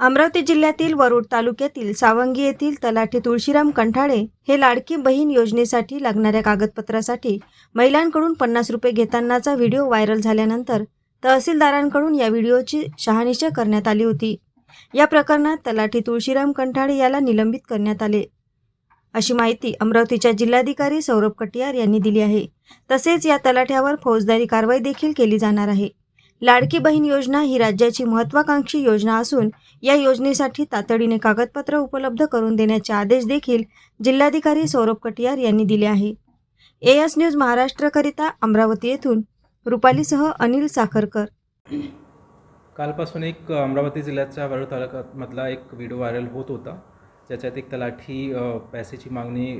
अमरावती जिल्ह्यातील वरुड तालुक्यातील सावंगी येथील तलाठी तुळशीराम कंठाळे हे लाडकी बहीण योजनेसाठी लागणाऱ्या कागदपत्रासाठी महिलांकडून पन्नास रुपये घेतानाचा व्हिडिओ व्हायरल झाल्यानंतर तहसीलदारांकडून या व्हिडिओची शहानिशा करण्यात आली होती. या प्रकरणात तलाठी तुळशीराम कंठाळे याला निलंबित करण्यात आले. अशी माहिती अमरावतीच्या जिल्हाधिकारी सौरभ कटियार यांनी दिली आहे. तसेच या तलाठ्यावर फौजदारी कारवाई देखील केली जाणार आहे. लाडकी बहीण योजना ही राज्याची महत्त्वाकांक्षी योजना असून या योजनेसाठी तातडीने कागदपत्र उपलब्ध करून देण्याचे आदेश देखील जिल्हाधिकारी सौरभ कटियार यांनी दिले आहे. ए एस न्यूज महाराष्ट्रकरिता अमरावती येथून रुपालीसह अनिल साखरकर. कालपासून एक अमरावती जिल्ह्याच्या वरुड तालुक्यामधला एक व्हिडिओ व्हायरल होत होता. ज्याच्यात एक तलाठी पैसेची मागणी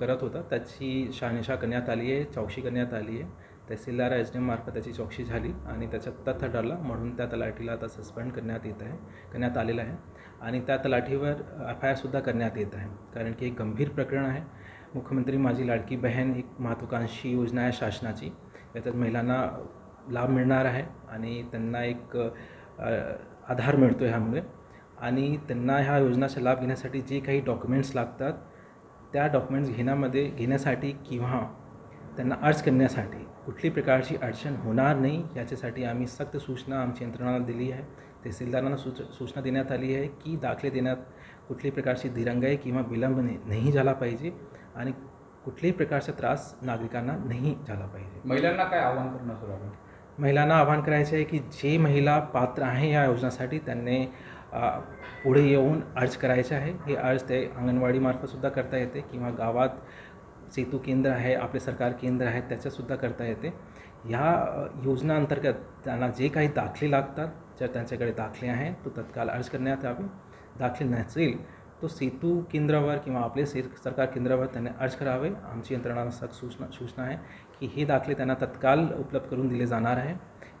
करत होता. त्याची शहानिशा करण्यात आली आहे चौकशी करण्यात आली आहे. तहसीलदार एस डी मार्फत त्याची चौकशी झाली आणि त्याच्यात तथ्य ठरला म्हणून त्या तलाठीला आता सस्पेंड करण्यात येत आहे करण्यात आलेलं आहे. आणि त्या तलाठीवर एफ आय आरसुद्धा करण्यात येत आहे कारण की एक गंभीर प्रकरण आहे. मुख्यमंत्री माझी लाडकी बहीण एक महत्त्वाकांक्षी योजना आहे शासनाची. याच्यात महिलांना लाभ मिळणार आहे आणि त्यांना एक आधार मिळतो आहे ह्यामुळे. आणि त्यांना ह्या योजनाचा लाभ घेण्यासाठी जे काही डॉक्युमेंट्स लागतात त्या डॉक्युमेंट्स घेण्यामध्ये घेण्यासाठी किंवा त्यांना अर्ज करण्यासाठी कुठली प्रकारची अडचण होणार नाही याच्यासाठी आम्ही सक्त सूचना आमची यंत्रणाला दिली आहे. तहसीलदारांना सूच सूचना देण्यात आली आहे की दाखले देण्यात कुठल्याही प्रकारची दिरंगाई किंवा विलंब नाही नाही झाला पाहिजे आणि कुठल्याही प्रकारचा त्रास नागरिकांना नाही झाला पाहिजे. महिलांना काय आव्हान करणं सर आपण महिलांना आवाहन करायचं आहे की जे महिला पात्र आहे या योजनेसाठी त्यांनी पुढे येऊन अर्ज करायचे आहे. हे अर्ज ते अंगणवाडीमार्फतसुद्धा करता येते किंवा गावात सेतू केंद्र आहे आपले सरकार केंद्र आहे त्याच्यातसुद्धा करता येते. ह्या योजनाअंतर्गत त्यांना जे काही दाखले लागतात जर त्यांच्याकडे दाखले आहे तो तत्काळ अर्ज करण्यात यावे. दाखले नसेल तो सेतू केंद्रावर किंवा आपले से सरकार केंद्रावर त्यांनी अर्ज करावे. आमची यंत्रणा सूचना सूचना आहे की हे दाखले त्यांना तत्काळ उपलब्ध करून दिले जाणार आहे.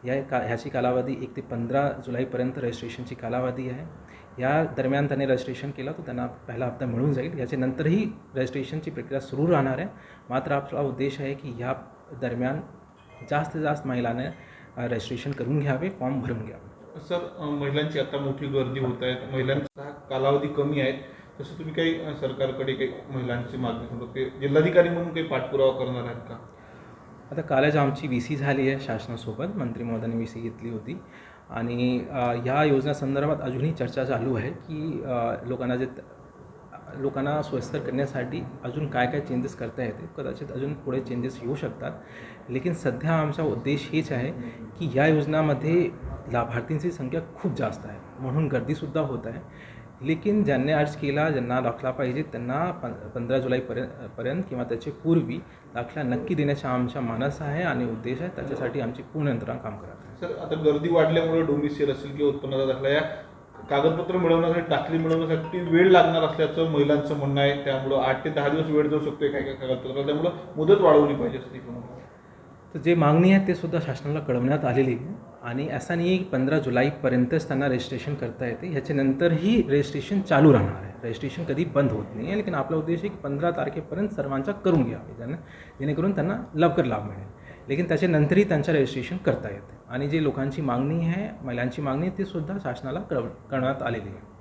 या का ह्याची कालावधी एक ते पंधरा जुलैपर्यंत रजिस्ट्रेशनची कालावधी आहे. या दरम्यान त्यांनी रजिस्ट्रेशन केलं तर त्यांना पहिला हप्ता मिळून जाईल. याच्यानंतरही रजिस्ट्रेशनची प्रक्रिया सुरू राहणार आहे. मात्र आपला उद्देश आहे की ह्या दरम्यान जास्तीत जास्त महिलांना रजिस्ट्रेशन करून घ्यावे फॉर्म भरून घ्यावे. सर महिलांची आता मोठी गर्दी होत आहे. महिलांचा कालावधी कमी आहे. तसं तुम्ही काही सरकारकडे काही महिलांची मागणी समजा जिल्हाधिकारी म्हणून काही पाठपुरावा करणार आहेत का? आता कालच आमची व्ही सी झाली आहे शासनासोबत. मंत्री महोदयांनी व्ही सी घेतली होती. आणि अ, ह्या योजनेसंदर्भात अजूनही चर्चा चालू आहे की लोकांना जे लोकांना स्वस्तर करण्यासाठी अजून काय काय चेंजेस करता येते कदाचित अजून पुढे चेंजेस येऊ शकतात. लेकिन सध्या आमचा उद्देश हेच आहे की या योजनामध्ये लाभार्थींची संख्या खूप जास्त आहे. म्हणून गर्दीसुद्धा होत आहे. लेकिन ज्यांनी अर्ज केला ज्यांना दाखला पाहिजे त्यांना पं पंधरा जुलैपर्यंत पर्यंत किंवा त्याच्या पूर्वी दाखला नक्की देण्याचा आमचा मानस आहे आणि उद्देश आहे. त्याच्यासाठी आमची पूर्ण यंत्रणा काम करत आहे. सर आता गर्दी वाढल्यामुळे डोमिसियल असेल किंवा उत्पन्नाचा दाखला या कागदपत्र मिळवण्यासाठी दाखले मिळवण्यासाठी वेळ लागणार असल्याचं महिलांचं म्हणणं आहे. त्यामुळं आठ ते दहा दिवस वेळ जाऊ शकतो काय काय कागदपत्र? त्यामुळं मुदत वाढवली पाहिजे असं ते पण म्हणतात. तर जे मागणी आहे ते सुद्धा शासनाला कळवण्यात आलेली आहे. आणि असं नाही की पंधरा जुलैपर्यंतच त्यांना रजिस्ट्रेशन करता येते. ह्याच्यानंतरही रजिस्ट्रेशन चालू राहणार आहे. रजिस्ट्रेशन कधी बंद होत नाही. आहे लेकिन आपला उद्देश आहे की पंधरा तारखेपर्यंत सर्वांचा करून घ्यावे. त्यांना जेणेकरून त्यांना लवकर लाभ मिळेल. लेकिन त्याच्यानंतरही त्यांचं रजिस्ट्रेशन करता येते. आणि जे लोकांची मागणी आहे महिलांची मागणी आहे ती सुद्धा शासनाला कळ करण्यात आलेली आहे.